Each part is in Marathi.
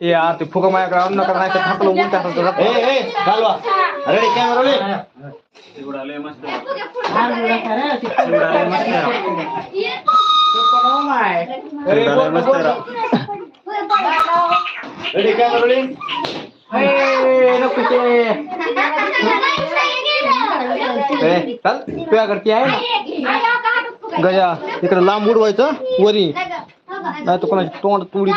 ए यार ते फुगा माझ्याकडे आणू नका नाही तर थापलं उलट ए ए घालवा. Ready camera ready ready camera ready चल तुझ्याकडची आहे ना? गजा इकडे लांब उडवायचं वरी. नाही तर कोणाची तोंड तुडी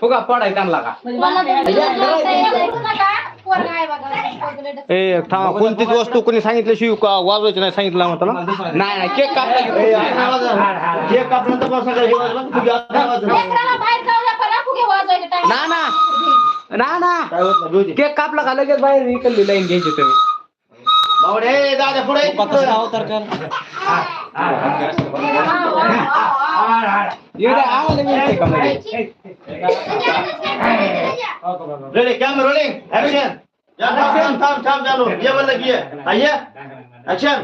फुगा पडाय चांगला का? ए थांबा कोणतीच वस्तू कोणी सांगितलं शिव का वाजवायची नाही सांगितलं मग त्याला? नाही नाही केक? कापला एक कापलं. ना ना. ना. केक कापला का लगेच बाहेर इकडली लाईन घ्यायची तुम्ही? बावडे, ए, दादा पुढे ये. एवढं आम्हाला मिळते का। मध्ये रेडी? कॅमेरा रोलिंग ऍक्शन या थांब थांब थांब चालू ये म्हणलं की ये हा, ये ऍक्शन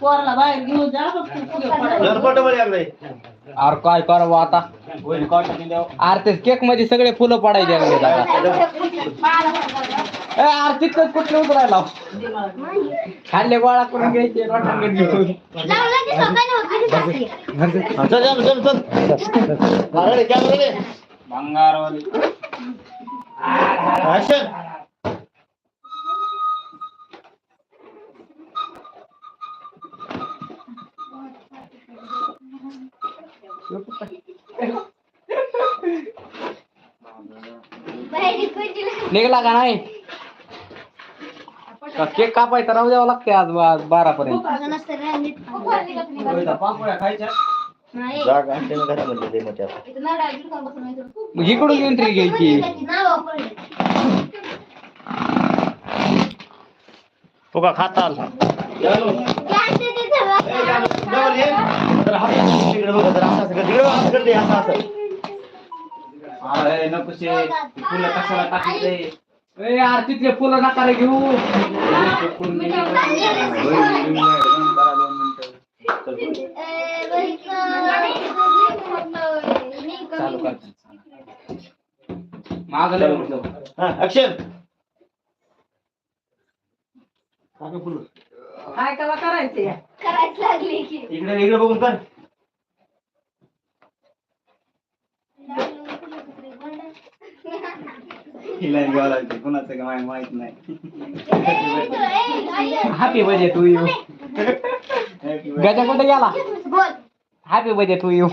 पोराला बाहेर घेऊन जा बघ तू पुढे पडायला. जनपट वर याकडे अरे काय करावं आता? ते केकमध्ये सगळे फुलं पडायचे लागले आता ए, कुठलं उतरायला खाल्ले गोळा करून घ्यायचे रोटांगण घेऊन हा, चल चल चल चल हा, रेडी कॅमेरा रेडी ऍक्शन निघला का नाही? का केक कापायचा राहू द्यावं लागते आज बारा पर्यंत इकडून एंट्री घ्यायची. फुगा खाताल. जरा हात तिकडे बघा, जरा असं असं कर. तिकडे बघ, असं कर ते, असं असं. फुलं कशाला टाकते ए यार तिथले फुलं नका रे घेऊ चालू कर मागले हा, फुलं. काय त्याला करायचंय इकडे इकडे बघून कर happy birthday to you Gaja कुठे गेला? हॅपी बर्थडे टू यू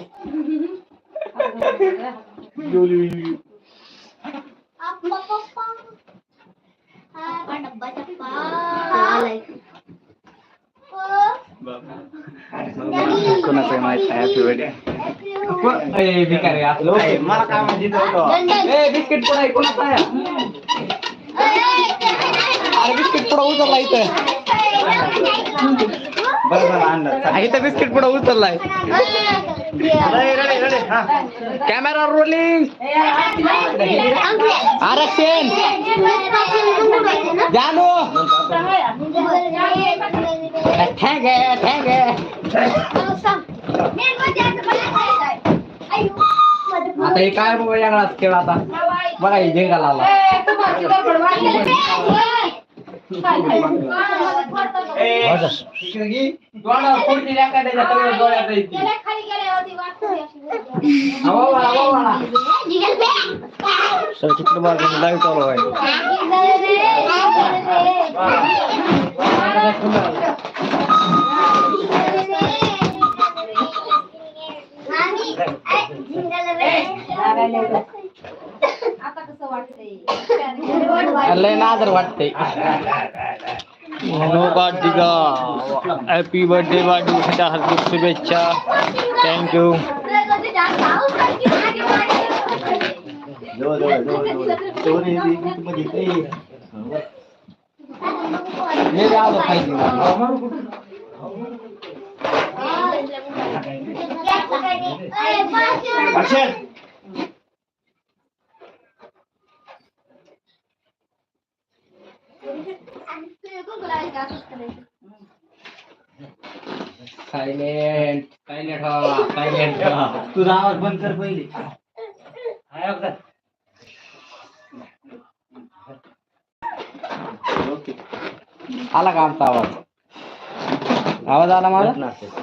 कोणाचं माहीत? नाही हॅपी बर्थडे ए भिकारी असलो मला काय माहिती नव्हतं. ए बिस्किट पुढा कोणाचा आहे अरे बिस्किट पुढा उचलला इथं. बरं बरं आणलं. हा, इथं बिस्किट पुढा उचललाय हा. कॅमेरा रोलिंग आरक्षण. जानू. थँक थँक आता हे काय बघा वेगळाच खेळ आता. बघा हे झेंगाला आला सर चित्र मार्ग लाईव्ह चालू आहे लय नादर वाटते नो दिगा हॅपी बर्थडे वाढदिवसाच्या हार्दिक शुभेच्छा थँक्यू जवळ जवळ जवळ जवळ जवळ ये, ये, ये, मध्ये ये. मी बी आलो पाहिजे Action! सायलेंट सायलेंट व्हा सायलेंट व्हा. तुझा आवाज बंद कर पहिले. ओके. आला का आमचा आवाज? आवाज आला माझा?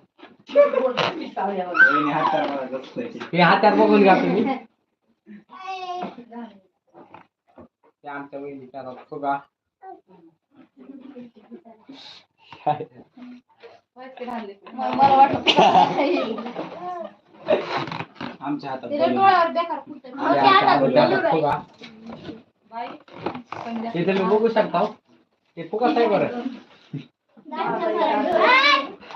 हे हात्यात बघून घ्या तुम्ही. ते आमच्या वहिनीच्या मला वाटत आमच्या हातात ते हातात हातात हे तुम्ही बघू शकता हो. ते फुगा आहे बरं.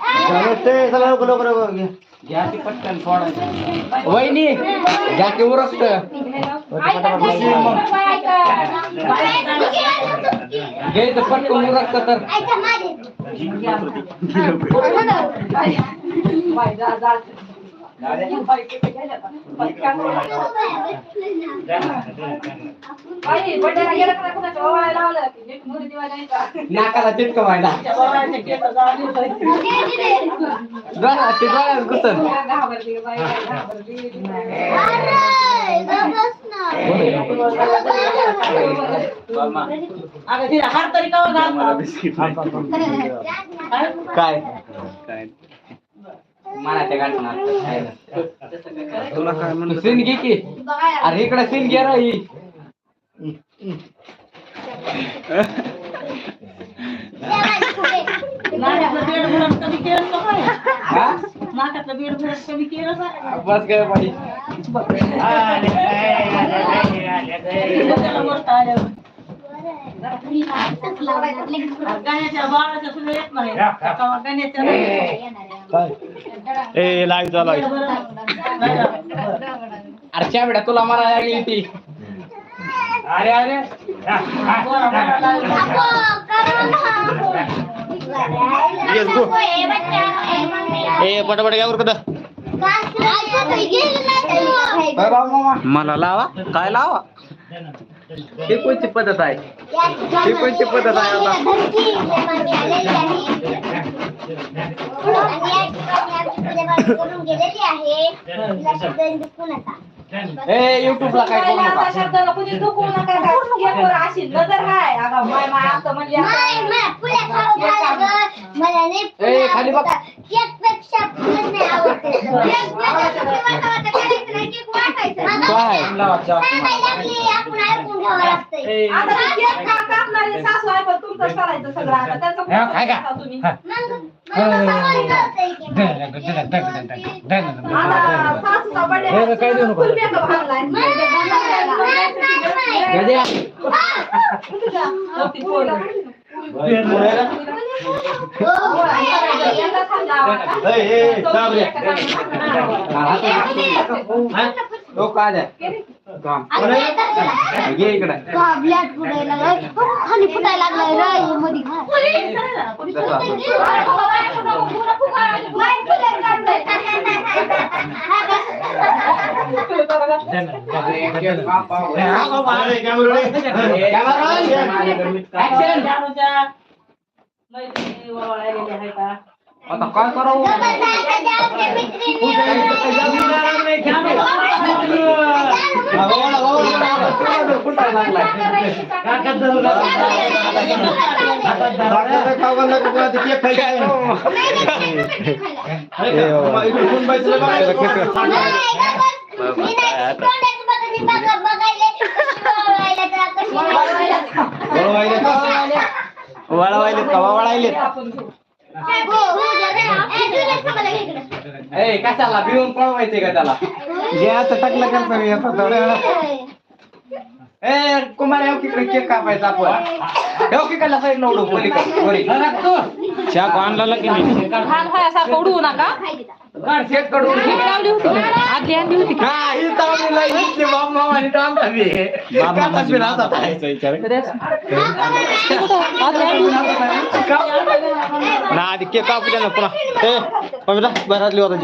लवकर, लवकर, लवकर, घ्या. घ्या ते पटकन सोडायचं वहिनी घ्या की उरकत ऐका. घ्यायचं पटकन उरकत तर. नाकाला चिटक व्हायला त्या ओवाळायच्या केसात जाऊन येतोय. डोळ्यात ते डोळ्यात घुसन घाबरली बाई, घाबरली. अगं तिला हात तरी का घालतात? काय मला ते घालणार तुला काय म्हणलं सीन घे की अरे इकडे सीन घे रे ही नाकातलं बेड भरून कमी केलं का काय? हा? नाकातलं बेड भरून कमी केलं का? बस काय आल्यावर. गाण्याच्या बाळाच्या सुद्धा येत नाही तेव्हा ए अरे चाबड्या तुला मला लागली ती. अरे अरे. Go. ए पटापट घ्या उरकत बाय बाबा मामा मला लावा. काय लावा? ही कोणती पद्धत आहे? ही कोणती पद्धत आहे आता? ए युट्यूबला काय करू आता नका शब्दाला कुणी नका अशी नजर अगं माय माय असं केक कापणारी सासू आहे पण तुमचंच करायचं सगळं आता त्यांचं कुठं काय का? करता तुम्ही आता सासूचा तो काय घे इकडे खाली फुटायला लागलाय रे मध्ये अरे, camera ready? जानूच्या आता काय करावं हा, बाबा, का वळवायले का? का वळायले ए कशाला? भिवून पळवायचे का त्याला? जे आता टाकलं करतो मी आता थोडं ए कुमार येऊ की केक कापायचा आपण. येऊ की कला साईड उडू बोली बोली चहा आणला की मी व्हायासारखं उडवू नका. केककडून लावली होती आधी आणली होती का? हा ही चावली लई इथली बाप मामाने तो आमचा बी काका बी राहतात आहे. आधी आणली होती. ना आधी केक कापू द्या ना पुन्हा. ए पवित्रा घरातली होता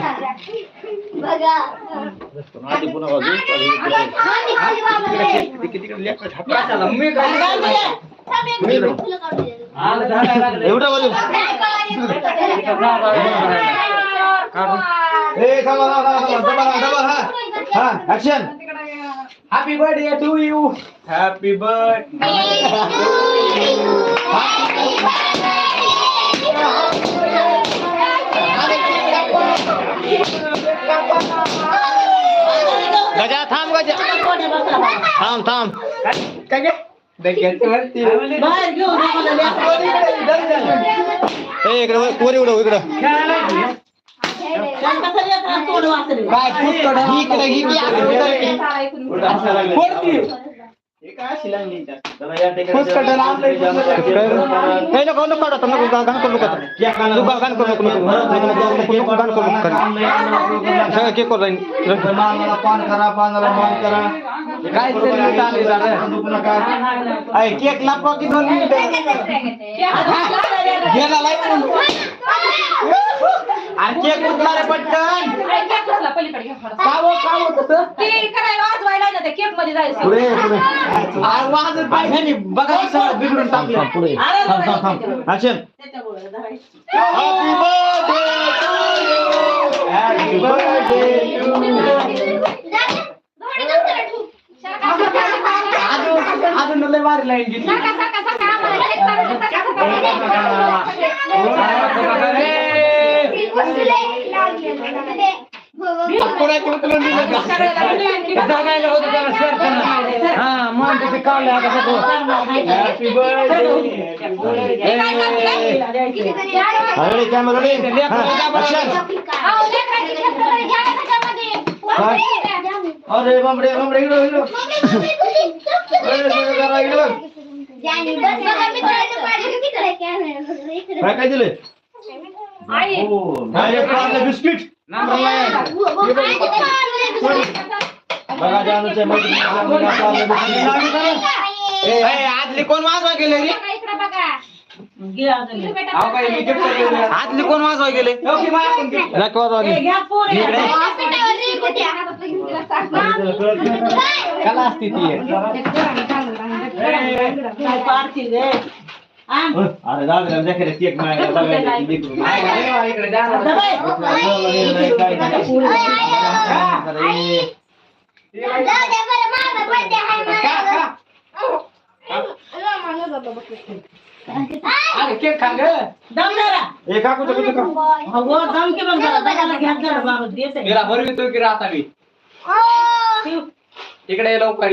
आधी पुन्हा बाजू कशाला मी काय एवढा बाजू ए थांबा थांबा थांबा थांबा डबल डबल हा हा action happy birthday to you happy birthday Gaja थांब गजा. थांब थांब. काय गे डग्याची वरती ए इकडे वर- वर इकडं इकडं काय पुस्तक ही इकडे ही इकडे. फोडती ए नको नको नको करू नको आता. करू नको नको नको नको नको करू नको सगळं केक करू राहील. पान करा पानाला मान करा काय तरी चालू झालं अय, केक लापवा की दोन मिनिटं गेला लाइट आणि केक कुठला रे पटकन. केक कसला पलीकडे घ्या थोडा. का हो का हो तसं ते करायला वाजवायला ना ते केकमध्ये जायचं. पुढे पुढे. आ, वाजत पाहिजे नाही बघा की सगळं बिघडून टाकलं. पुढे. थांब थांब थांब. अजून अजून लय भारी लाईन करणं. हा मग ते काढलं आता बघू. Happy birthday. Ready camera ready action अरे बापरे बापरे इकडं इकडं काय काय बिस्किट। Number one. बघा जानूचे ए, ए, आदली कोण वाजवा गेले रे? अहो, काय मी gift दिलं. आतली कोण वाजवा गेले हो की मला पण gift. नक वाजवा कला असती ती अरे दादा केक आहे, आहे, इकडे. का, का? केक खा ग ए काकू तर कुठं तिला भरवितो की राहता मी इकडे लवकर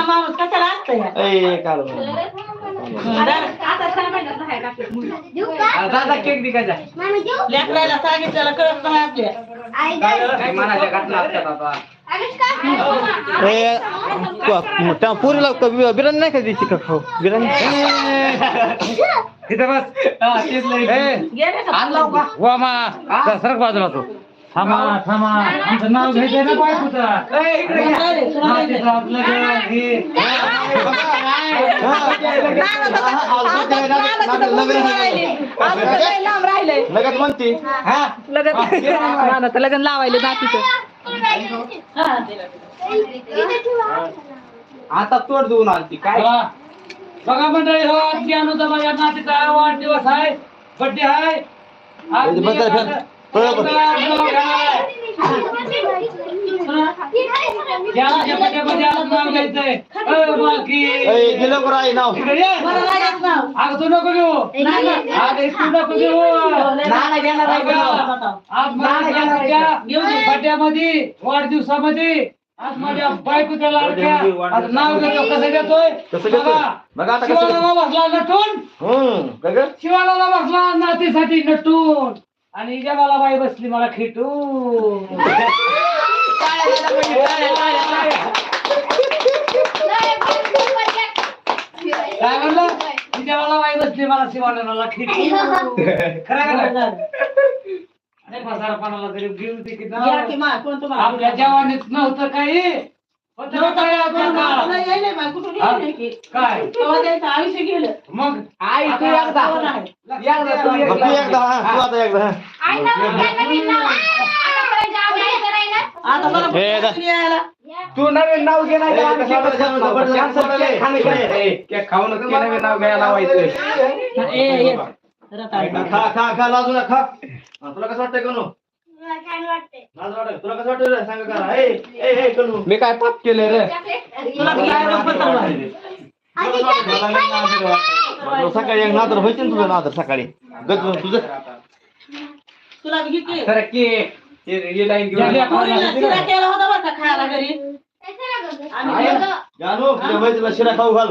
माणूस कशाला असतंय ए काल अरे दादा केक दिकायचा लेकरायला सांगितलेलं कळत नाही आपल्या काय मनाच्या घातला असतात आता ए त्या पुरीला बिर्याणी नाही का द्यायची का खाऊ? बिर्याणी? तिथे बस. हा, आणला का वा मा. सरक बाजूला तो. थांबा थांबा. आमचं नाव घ्यायचं ना हे. लगत म्हणते. हा. लगन लावायला. आता तोड देऊन आलती काय? बघा बघा मंडळी हो आजची अनुजा माझ्या नातीचा वाढदिवस आहे बड्डे आहे. नाव. अगं तू नको घेऊ तू नको घेऊ? आज माझ्या वाढदिवसामध्ये आज माझ्या आज नाव घेतो कसं घेतोय? बघा. शिवाला बसला नटून? शिवाला बसला नातीसाठी नटून आणि जगाला बाई बसली मला खेटून काय म्हणलं? जगाला बाई बसली मला शिवाला खेटून खरं का नाही? म्हातारपणाला तरी घेऊन ते किती? आपल्या जवानीत नव्हतं काही. काय हा? आयुष्य गेलं मग आई तू एकदा एकदा तू बघ, तू एकदा हा तू आता एकदा हा. आता मला हे दा- कुठून यायला? तू नवीन नाव घे नाही ए, तर आम्ही कशाला केकच खात जबरदस्त नव्हतो. जबरदस्त कॅन्सर केक खाणं केलं. ए, केक खाऊ नका ते नवीन नाव घ्यायला लावायचं ए, ये. रताळी. खा खा खा लाजू नका खा हा, तुला कसं वाटतंय कनू लाज वाटत तुला कसं वाटतं रे? सांग करा ए ए ए कनू मी काय पाप केलंय रे तुला सकाळी एक नादर व्हायचे ना तुझं नादर सकाळी गज तुझं तुला बी किती? हे हे पोरीला शिरा केला होता बरं का खायला घरी आम्ही गेलो. जानू तुझ्या व्हायचं शिरा खाऊ घाल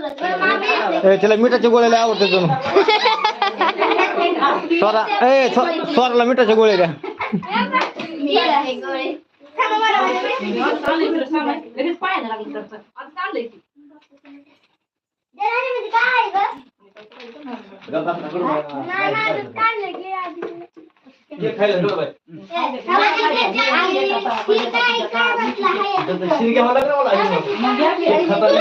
ए, त्याला मिठाच्या गोळ्या लय आवडते जणू स्वरा ए स्व- स्वराला मिठाच्या गोळ्या द्या लगेच पाहायला लागली तर. आता चाललंय की. लागलं. मग.